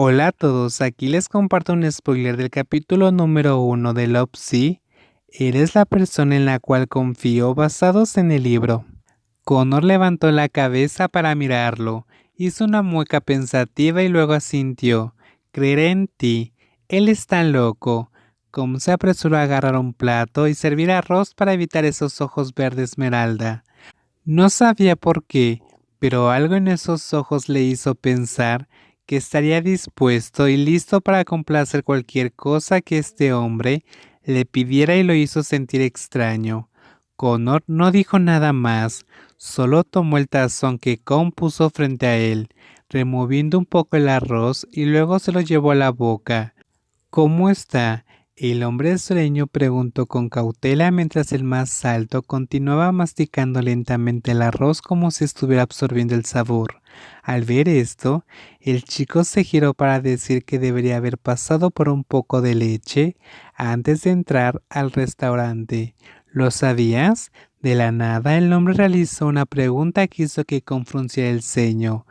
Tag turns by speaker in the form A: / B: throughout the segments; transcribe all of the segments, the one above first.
A: Hola a todos, aquí les comparto un spoiler del capítulo número 1 de Love. Eres la persona en la cual confío basados en el libro. Connor levantó la cabeza para mirarlo, hizo una mueca pensativa y luego asintió. Creeré en ti. Él está loco. Com se apresuró a agarrar un plato y servir arroz para evitar esos ojos verde esmeralda. No sabía por qué, pero algo en esos ojos le hizo pensar que estaría dispuesto y listo para complacer cualquier cosa que este hombre le pidiera y lo hizo sentir extraño. Connor no dijo nada más, solo tomó el tazón que Con puso frente a él, removiendo un poco el arroz y luego se lo llevó a la boca. ¿Cómo está? El hombre sureño preguntó con cautela mientras el más alto continuaba masticando lentamente el arroz como si estuviera absorbiendo el sabor. Al ver esto, el chico se giró para decir que debería haber pasado por un poco de leche antes de entrar al restaurante. ¿Lo sabías? De la nada el hombre realizó una pregunta que hizo que confrunciera el ceño.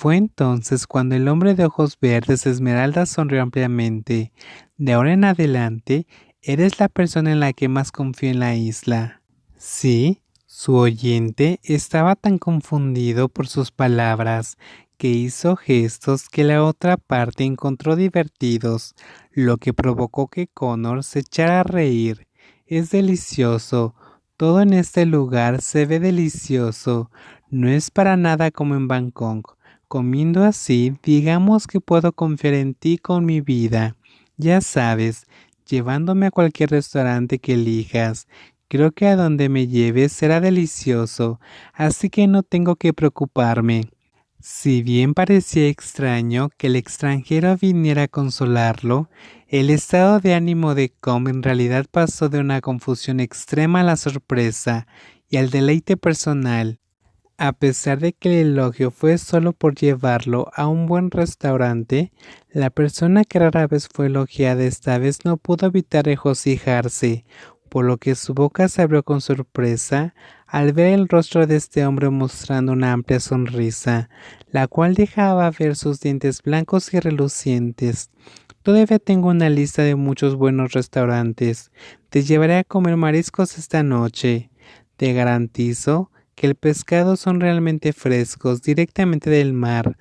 A: Fue entonces cuando el hombre de ojos verdes esmeralda sonrió ampliamente. De ahora en adelante, eres la persona en la que más confío en la isla. Sí, su oyente estaba tan confundido por sus palabras que hizo gestos que la otra parte encontró divertidos, lo que provocó que Connor se echara a reír. Es delicioso. Todo en este lugar se ve delicioso. No es para nada como en Bangkok. Comiendo así, digamos que puedo confiar en ti con mi vida. Ya sabes, llevándome a cualquier restaurante que elijas. Creo que a donde me lleves será delicioso, así que no tengo que preocuparme. Si bien parecía extraño que el extranjero viniera a consolarlo, el estado de ánimo de Com en realidad pasó de una confusión extrema a la sorpresa y al deleite personal. A pesar de que el elogio fue solo por llevarlo a un buen restaurante, la persona que rara vez fue elogiada esta vez no pudo evitar regocijarse, por lo que su boca se abrió con sorpresa al ver el rostro de este hombre mostrando una amplia sonrisa, la cual dejaba ver sus dientes blancos y relucientes. Todavía tengo una lista de muchos buenos restaurantes. Te llevaré a comer mariscos esta noche. Te garantizo que el pescado son realmente frescos directamente del mar,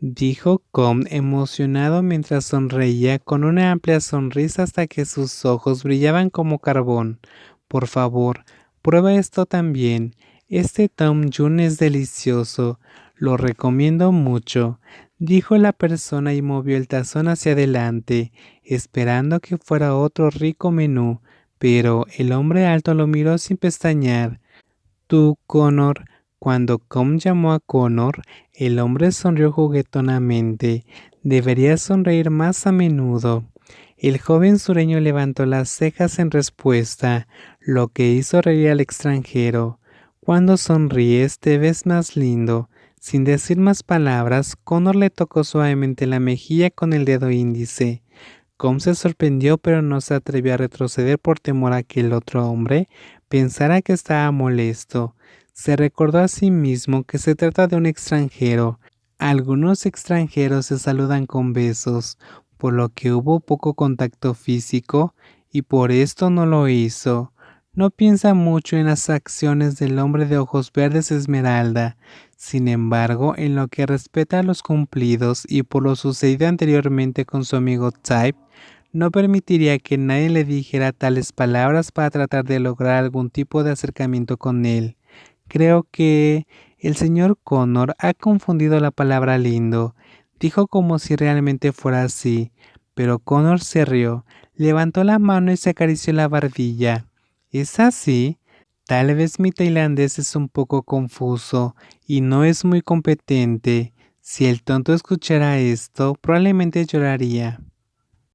A: dijo Com emocionado mientras sonreía con una amplia sonrisa hasta que sus ojos brillaban como carbón. Por favor, prueba esto también. Este Tom Jun es delicioso. Lo recomiendo mucho, dijo la persona y movió el tazón hacia adelante, esperando que fuera otro rico menú, pero el hombre alto lo miró sin pestañear. Tú, Connor. Cuando Com llamó a Connor, el hombre sonrió juguetonamente. Debería sonreír más a menudo. El joven sureño levantó las cejas en respuesta, lo que hizo reír al extranjero. Cuando sonríes te ves más lindo. Sin decir más palabras, Connor le tocó suavemente la mejilla con el dedo índice. Com se sorprendió pero no se atrevió a retroceder por temor a que el otro hombre pensara que estaba molesto. Se recordó a sí mismo que se trata de un extranjero. Algunos extranjeros se saludan con besos, por lo que hubo poco contacto físico y por esto no lo hizo. No piensa mucho en las acciones del hombre de ojos verdes Esmeralda, sin embargo, en lo que respeta a los cumplidos y por lo sucedido anteriormente con su amigo Type, no permitiría que nadie le dijera tales palabras para tratar de lograr algún tipo de acercamiento con él. Creo que el señor Connor ha confundido la palabra lindo. Dijo como si realmente fuera así, pero Connor se rió, levantó la mano y se acarició la barbilla. ¿Es así? Tal vez mi tailandés es un poco confuso y no es muy competente. Si el tonto escuchara esto, probablemente lloraría.